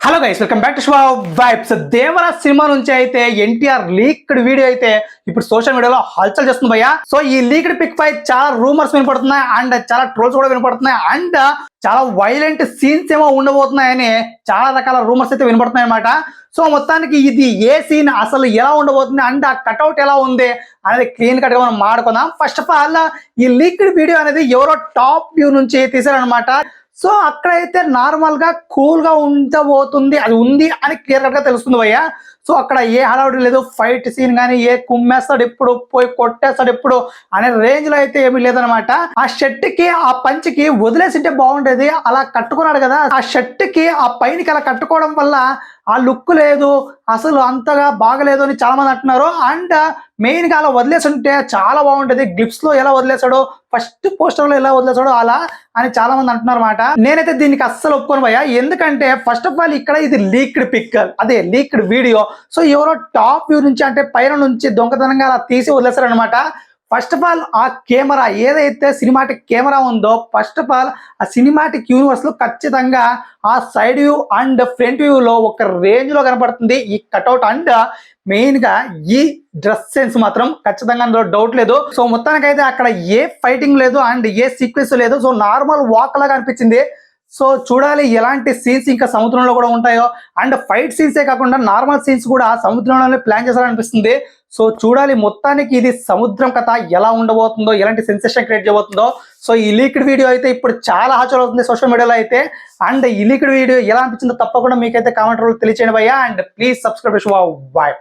Hello guys welcome back to show vibes Devara cinema నుంచి అయితే NTR leaked video అయితే ఇప్పుడు సోషల్ మీడియాలో హల్చల్ చేస్తుంది భయ్యా. సో ఈ లీక్డ్ పిక్ పై చాలా రూమర్స్ వినపడుతున్నాయి అండ్ చాలా ట్రోల్స్ కూడా వినపడుతున్నాయి అండ్ చాలా వైలెంట్ సీన్స్ ఏమో ఉండబోతున్నాయని చాలా రకాల రూమర్స్ అయితే వినపడుతున్నాయి అనమాట సో మొత్తానికి ఇది ఏ సీన్ అసలు ఎలా ఉండబోతుంది అండ్ ఆ కట్అవుట్ ఎలా ఉంది అనేది క్లీన్ కట్గా మనం మాడుకుందాం ఫస్ట్ ఆఫ్ ఆల్ ఈ లీక్డ్ వీడియో అనేది ఎవరో టాప్ వ్యూ నుంచి తీసారనమాట సో అక్కడైతే నార్మల్ కూల్గా కూల్గా ఉండబోతుంది అది ఉంది అని క్లియర్గా తెలుస్తుంది భయ్య. సో అక్కడ ఏ హడావుడి లేదు ఫైట్ సీన్ కానీ ఏ కుమ్మేస్తాడు ఎప్పుడు పోయి కొట్టేస్తాడు ఎప్పుడు అనే రేంజ్లో అయితే ఏమీ లేదనమాట ఆ షర్ట్కి ఆ పంచికి వదిలేసింటే బాగుండేది అలా కట్టుకున్నాడు కదా. ఆ షర్ట్కి ఆ పైనకి అలా కట్టుకోవడం వల్ల ఆ లుక్ లేదు అసలు అంతగా బాగలేదు అని చాలా మంది అంటున్నారు. అండ్ మెయిన్గా అలా వదిలేసుంటే చాలా బాగుంటది గ్లిప్స్లో ఎలా వదిలేసాడో ఫస్ట్ పోస్టర్లో ఎలా వదిలేసాడో అలా అని చాలా మంది అంటున్నారు అనమాట నేనైతే దీనికి అస్సలు ఒప్పుకోను భయ్యా. ఎందుకంటే ఫస్ట్ ఆఫ్ ఆల్ ఇక్కడ ఇది లీక్డ్ పిక్ అదే లీక్డ్ వీడియో సో ఎవరో టాప్ వ్యూ నుంచి అంటే పైన నుంచి దొంగతనంగా అలా తీసి వదిలేశారనమాట ఫస్ట్ ఆఫ్ ఆల్ ఆ కెమెరా ఏదైతే సినిమాటిక్ కెమెరా ఉందో ఫస్ట్ ఆఫ్ ఆల్ ఆ సినిమాటిక్ యూనివర్స్లో ఖచ్చితంగా ఆ side view and front view లో ఒక రేంజ్లో కనపడుతుంది ఈ కట్అవుట్ అండ్ మెయిన్గా ఈ డ్రెస్ సెన్స్ మాత్రం. ఖచ్చితంగా అందులో డౌట్ లేదు. సో మొత్తానికైతే అక్కడ ఏ ఫైటింగ్ లేదు అండ్ ఏ సీక్వెన్స్ లేదు. సో నార్మల్ వాక్ లాగా అనిపించింది. సో చూడాలి ఎలాంటి సీన్స్ ఇంకా సముద్రంలో కూడా ఉంటాయో. అండ్ ఫైట్ సీన్సే కాకుండా నార్మల్ సీన్స్ కూడా సముద్రంలోనే ప్లాన్ చేశారనిపిస్తుంది. సో చూడాలి మొత్తానికి ఇది సముద్రం కథ ఎలా ఉండబోతుందో ఎలాంటి సెన్సేషన్ క్రియేట్ చేయబోతుందో. సో ఈ లీక్డ్ వీడియో అయితే ఇప్పుడు చాలా హాచర్ అవుతుంది సోషల్ మీడియాలో అయితే. అండ్ ఈ లీక్డ్ వీడియో ఎలా అనిపించిందో తప్పకుండా మీకైతే కామెంట్ రూల్ తెలియచేయండి భయ్యా. And please subscribe bye